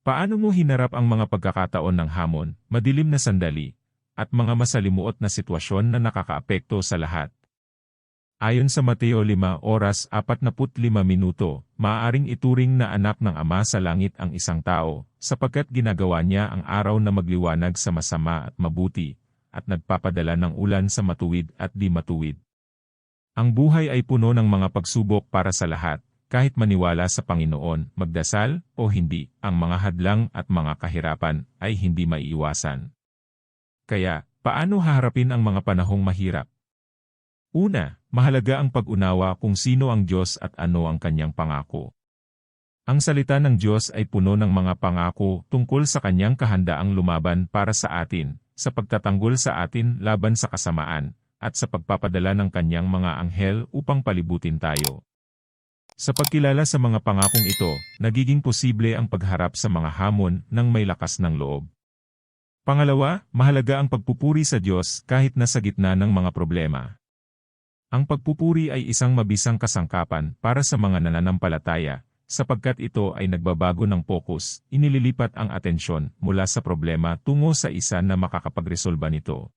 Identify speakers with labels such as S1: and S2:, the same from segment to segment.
S1: Paano mo hinarap ang mga pagkakataon ng hamon, madilim na sandali, at mga masalimuot na sitwasyon na nakakaapekto sa lahat? Ayon sa Mateo 5 oras 45 minuto, maaaring ituring na anak ng Ama sa langit ang isang tao, sapagkat ginagawa niya ang araw na magliwanag sa masama at mabuti, at nagpapadala ng ulan sa matuwid at di matuwid. Ang buhay ay puno ng mga pagsubok para sa lahat, kahit maniwala sa Panginoon, magdasal, o hindi, ang mga hadlang at mga kahirapan ay hindi maiiwasan. Kaya, paano haharapin ang mga panahong mahirap? Una, mahalaga ang pag-unawa kung sino ang Diyos at ano ang kanyang pangako. Ang salita ng Diyos ay puno ng mga pangako tungkol sa kanyang kahandaang lumaban para sa atin, sa pagtatanggol sa atin laban sa kasamaan, at sa pagpapadala ng kanyang mga anghel upang palibutin tayo. Sa pagkilala sa mga pangakong ito, nagiging posible ang pagharap sa mga hamon ng may lakas ng loob. Pangalawa, mahalaga ang pagpupuri sa Diyos kahit nasa gitna ng mga problema. Ang pagpupuri ay isang mabisang kasangkapan para sa mga nananampalataya, sapagkat ito ay nagbabago ng pokus, inililipat ang atensyon mula sa problema tungo sa isa na makakapagresolba nito.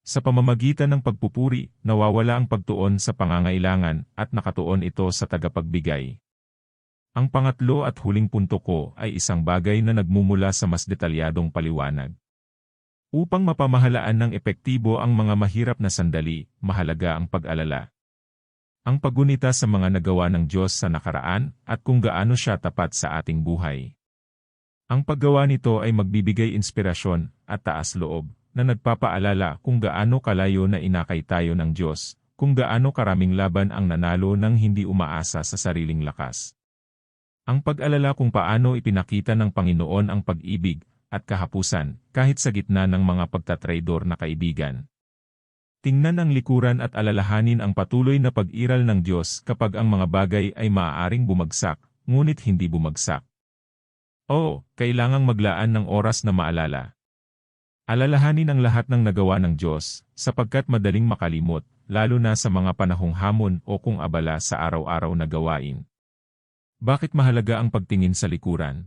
S1: Sa pamamagitan ng pagpupuri, nawawala ang pagtuon sa pangangailangan at nakatuon ito sa tagapagbigay. Ang pangatlo at huling punto ko ay isang bagay na nagmumula sa mas detalyadong paliwanag. Upang mapamahalaan ng epektibo ang mga mahirap na sandali, mahalaga ang pag-alala. Ang paggunita sa mga nagawa ng Diyos sa nakaraan at kung gaano siya tapat sa ating buhay. Ang paggawa nito ay magbibigay inspirasyon at taas loob na nagpapaalala kung gaano kalayo na inakay tayo ng Diyos, kung gaano karaming laban ang nanalo nang hindi umaasa sa sariling lakas. Ang pag-alala kung paano ipinakita ng Panginoon ang pag-ibig at kahapusan, kahit sa gitna ng mga pagtatraidor na kaibigan. Tingnan ang likuran at alalahanin ang patuloy na pag-iral ng Diyos kapag ang mga bagay ay maaaring bumagsak, ngunit hindi bumagsak. Oo, kailangang maglaan ng oras na maalala. Alalahanin ang lahat ng nagawa ng Diyos, sapagkat madaling makalimot, lalo na sa mga panahong hamon o kung abala sa araw-araw na gawain. Bakit mahalaga ang pagtingin sa likuran?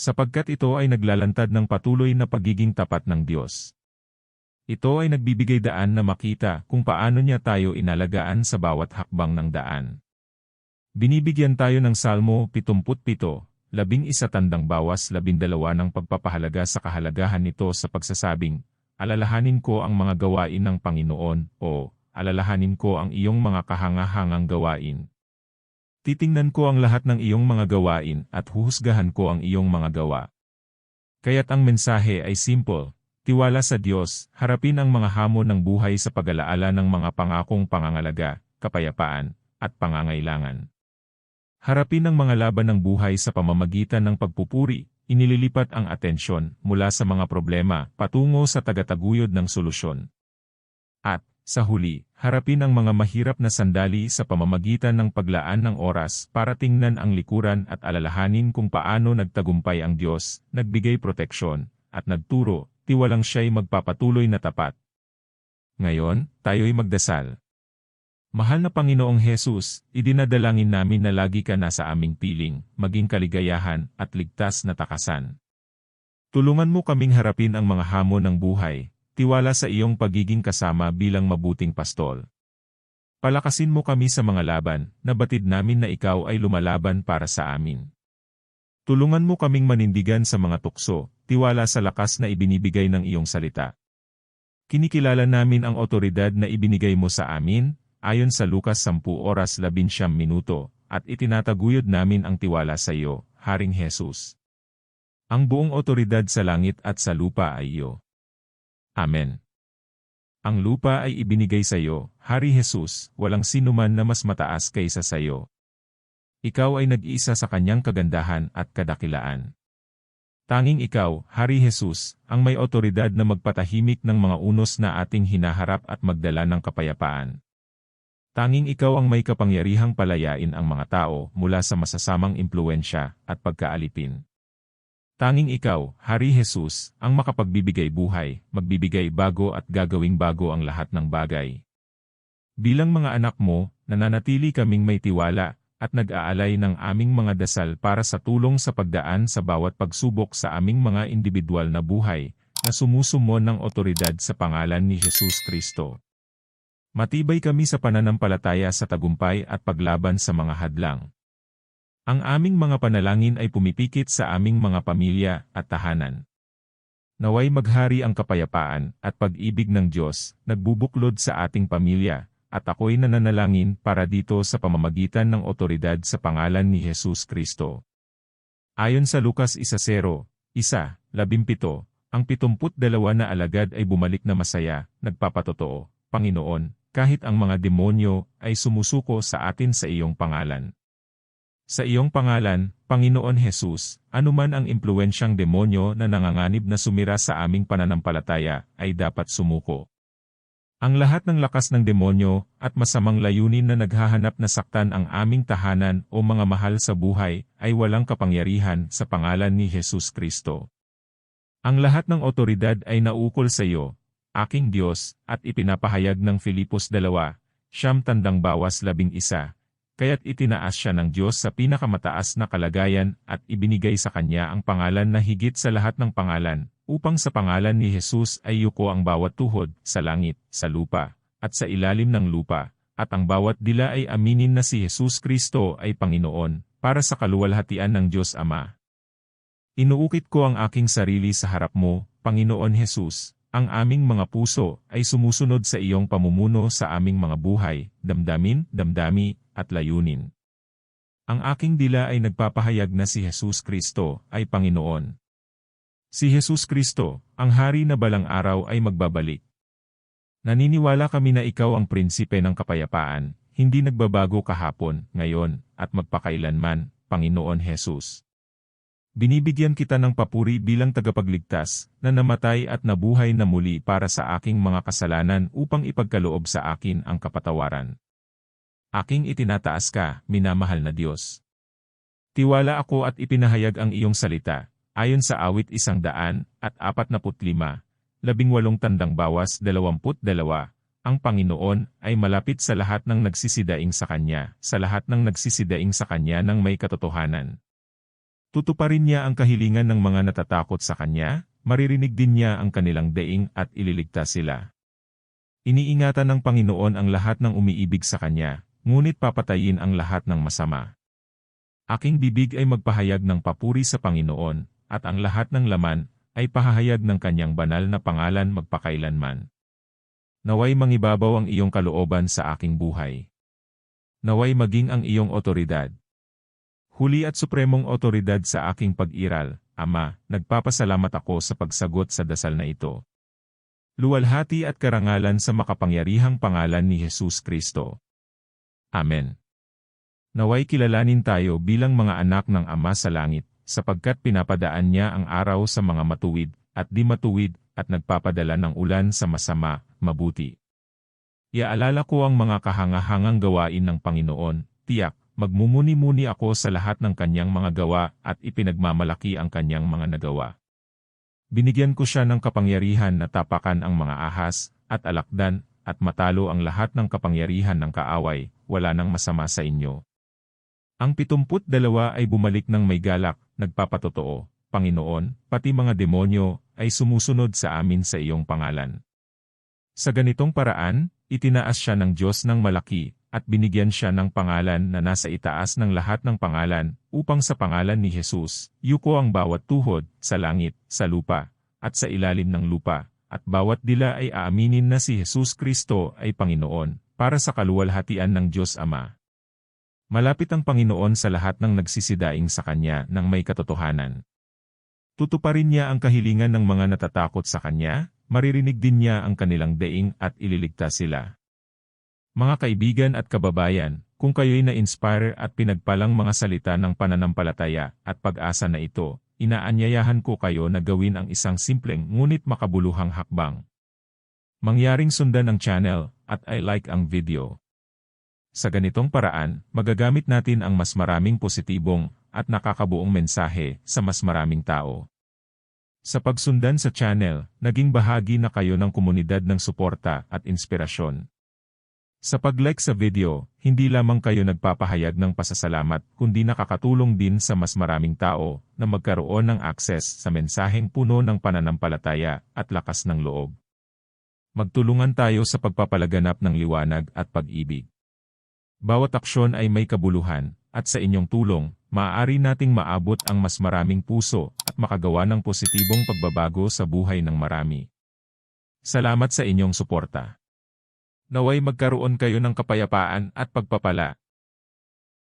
S1: Sapagkat ito ay naglalantad ng patuloy na pagiging tapat ng Diyos. Ito ay nagbibigay daan na makita kung paano niya tayo inalagaan sa bawat hakbang ng daan. Binibigyan tayo ng Salmo 77, labing isa tandang bawas labindalawa ng pagpapahalaga sa kahalagahan nito sa pagsasabing, alalahanin ko ang mga gawain ng Panginoon, o alalahanin ko ang iyong mga kahangahangang gawain. Titingnan ko ang lahat ng iyong mga gawain at huhusgahan ko ang iyong mga gawa. Kaya't ang mensahe ay simple, tiwala sa Diyos, harapin ang mga hamon ng buhay sa pag-alaala ng mga pangakong pangangalaga, kapayapaan, at pangangailangan. Harapin ang mga laban ng buhay sa pamamagitan ng pagpupuri, inililipat ang atensyon mula sa mga problema patungo sa tagataguyod ng solusyon. At, sa huli, harapin ang mga mahirap na sandali sa pamamagitan ng paglaan ng oras para tingnan ang likuran at alalahanin kung paano nagtagumpay ang Diyos, nagbigay proteksyon, at nagturo, tiwalang siya'y magpapatuloy na tapat. Ngayon, tayo'y magdasal. Mahal na Panginoong Hesus, idinadalangin namin na lagi ka nasa aming piling, maging kaligayahan at ligtas na takasan. Tulungan mo kaming harapin ang mga hamon ng buhay, tiwala sa iyong pagiging kasama bilang mabuting pastol. Palakasin mo kami sa mga laban, na batid namin na ikaw ay lumalaban para sa amin. Tulungan mo kaming manindigan sa mga tukso, tiwala sa lakas na ibinibigay ng iyong salita. Kinikilala namin ang otoridad na ibinigay mo sa amin, ayon sa Lukas 10 oras 11 minuto, at itinataguyod namin ang tiwala sa iyo, Haring Jesus. Ang buong otoridad sa langit at sa lupa ay iyo. Amen. Ang lupa ay ibinigay sa iyo, Hari Jesus, walang sinuman na mas mataas kaysa sa iyo. Ikaw ay nag-iisa sa kanyang kagandahan at kadakilaan. Tanging ikaw, Hari Jesus, ang may otoridad na magpatahimik ng mga unos na ating hinaharap at magdala ng kapayapaan. Tanging ikaw ang may kapangyarihang palayain ang mga tao mula sa masasamang impluensya at pagkaalipin. Tanging ikaw, Hari Jesus, ang makapagbibigay buhay, magbibigay bago at gagawing bago ang lahat ng bagay. Bilang mga anak mo, nananatili kaming may tiwala, at nag-aalay ng aming mga dasal para sa tulong sa pagdaan sa bawat pagsubok sa aming mga individual na buhay, na sumusumo ng otoridad sa pangalan ni Jesus Kristo. Matibay kami sa pananampalataya sa tagumpay at paglaban sa mga hadlang. Ang aming mga panalangin ay pumipikit sa aming mga pamilya at tahanan. Naway maghari ang kapayapaan at pag-ibig ng Diyos, nagbubuklod sa ating pamilya, at ako'y nananalangin para dito sa pamamagitan ng otoridad sa pangalan ni Jesus Kristo. Ayon sa Lucas 1.0, 1, 17, ang 72 na alagad ay bumalik na masaya, nagpapatotoo, Panginoon, kahit ang mga demonyo ay sumusuko sa atin sa iyong pangalan. Sa iyong pangalan, Panginoon Jesus, anuman ang impluensyang demonyo na nanganganib na sumira sa aming pananampalataya, ay dapat sumuko. Ang lahat ng lakas ng demonyo at masamang layunin na naghahanap na saktan ang aming tahanan o mga mahal sa buhay ay walang kapangyarihan sa pangalan ni Jesus Kristo. Ang lahat ng otoridad ay naukol sa iyo, aking Diyos, at ipinapahayag ng Filipos 2, siyam tandang bawas labing isa, kaya't itinaas siya ng Diyos sa pinakamataas na kalagayan at ibinigay sa kanya ang pangalan na higit sa lahat ng pangalan, upang sa pangalan ni Jesus ay yuko ang bawat tuhod, sa langit, sa lupa, at sa ilalim ng lupa, at ang bawat dila ay aminin na si Jesus Kristo ay Panginoon, para sa kaluwalhatian ng Diyos Ama. Inuukit ko ang aking sarili sa harap mo, Panginoon Jesus, ang aming mga puso ay sumusunod sa iyong pamumuno sa aming mga buhay, damdamin, damdami, at layunin. Ang aking dila ay nagpapahayag na si Jesus Kristo ay Panginoon. Si Jesus Kristo, ang hari na balang araw ay magbabalik. Naniniwala kami na ikaw ang prinsipe ng kapayapaan, hindi nagbabago kahapon, ngayon, at magpakailanman, Panginoon Jesus. Binibigyan kita ng papuri bilang tagapagligtas, na namatay at nabuhay na muli para sa aking mga kasalanan upang ipagkaloob sa akin ang kapatawaran. Aking itinataas ka, minamahal na Diyos. Tiwala ako at ipinahayag ang iyong salita, ayon sa awit isang daan at apat na putlima, labing walong tandang bawas dalawamput dalawa, ang Panginoon ay malapit sa lahat ng nagsisidaing sa Kanya, sa lahat ng nagsisidaing sa Kanya ng may katotohanan. Tutuparin niya ang kahilingan ng mga natatakot sa kanya, maririnig din niya ang kanilang daing at ililigtas sila. Iniingatan ng Panginoon ang lahat ng umiibig sa kanya, ngunit papatayin ang lahat ng masama. Aking bibig ay magpahayag ng papuri sa Panginoon, at ang lahat ng laman ay pahahayag ng kanyang banal na pangalan magpakailanman. Naway mangibabaw ang iyong kalooban sa aking buhay. Naway maging ang iyong otoridad, Huli at supremong otoridad sa aking pag-iral, Ama, nagpapasalamat ako sa pagsagot sa dasal na ito. Luwalhati at karangalan sa makapangyarihang pangalan ni Jesus Kristo. Amen. Naway kilalanin tayo bilang mga anak ng Ama sa langit, sapagkat pinapadaan niya ang araw sa mga matuwid, at di matuwid, at nagpapadala ng ulan sa masama, mabuti. Iaalala ko ang mga kahangahangang gawain ng Panginoon, tiyak, Magmumuni-muni ako sa lahat ng kanyang mga gawa at ipinagmamalaki ang kanyang mga nagawa. Binigyan ko siya ng kapangyarihan na tapakan ang mga ahas, at alakdan, at matalo ang lahat ng kapangyarihan ng kaaway, wala nang masama sa inyo. Ang pitumput dalawa ay bumalik ng may galak, nagpapatotoo, Panginoon, pati mga demonyo, ay sumusunod sa amin sa iyong pangalan. Sa ganitong paraan, itinaas siya ng Diyos ng malaki, at binigyan siya ng pangalan na nasa itaas ng lahat ng pangalan, upang sa pangalan ni Jesus, yuko ang bawat tuhod, sa langit, sa lupa, at sa ilalim ng lupa, at bawat dila ay aaminin na si Jesus Kristo ay Panginoon, para sa kaluwalhatian ng Diyos Ama. Malapit ang Panginoon sa lahat ng nagsisidaing sa Kanya ng may katotohanan. Tutuparin niya ang kahilingan ng mga natatakot sa Kanya, maririnig din niya ang kanilang daing at ililigtas sila. Mga kaibigan at kababayan, kung kayo'y na-inspire at pinagpalang mga salita ng pananampalataya at pag-asa na ito, inaanyayahan ko kayo na gawin ang isang simpleng ngunit makabuluhang hakbang. Mangyaring sundan ang channel at I like ang video. Sa ganitong paraan, magagamit natin ang mas maraming positibong at nakakabuong mensahe sa mas maraming tao. Sa pagsundan sa channel, naging bahagi na kayo ng komunidad ng suporta at inspirasyon. Sa pag-like sa video, hindi lamang kayo nagpapahayag ng pasasalamat kundi nakakatulong din sa mas maraming tao na magkaroon ng akses sa mensaheng puno ng pananampalataya at lakas ng loob. Magtulungan tayo sa pagpapalaganap ng liwanag at pag-ibig. Bawat aksyon ay may kabuluhan, at sa inyong tulong, maaari nating maabot ang mas maraming puso at makagawa ng positibong pagbabago sa buhay ng marami. Salamat sa inyong suporta. Naway magkaroon kayo ng kapayapaan at pagpapala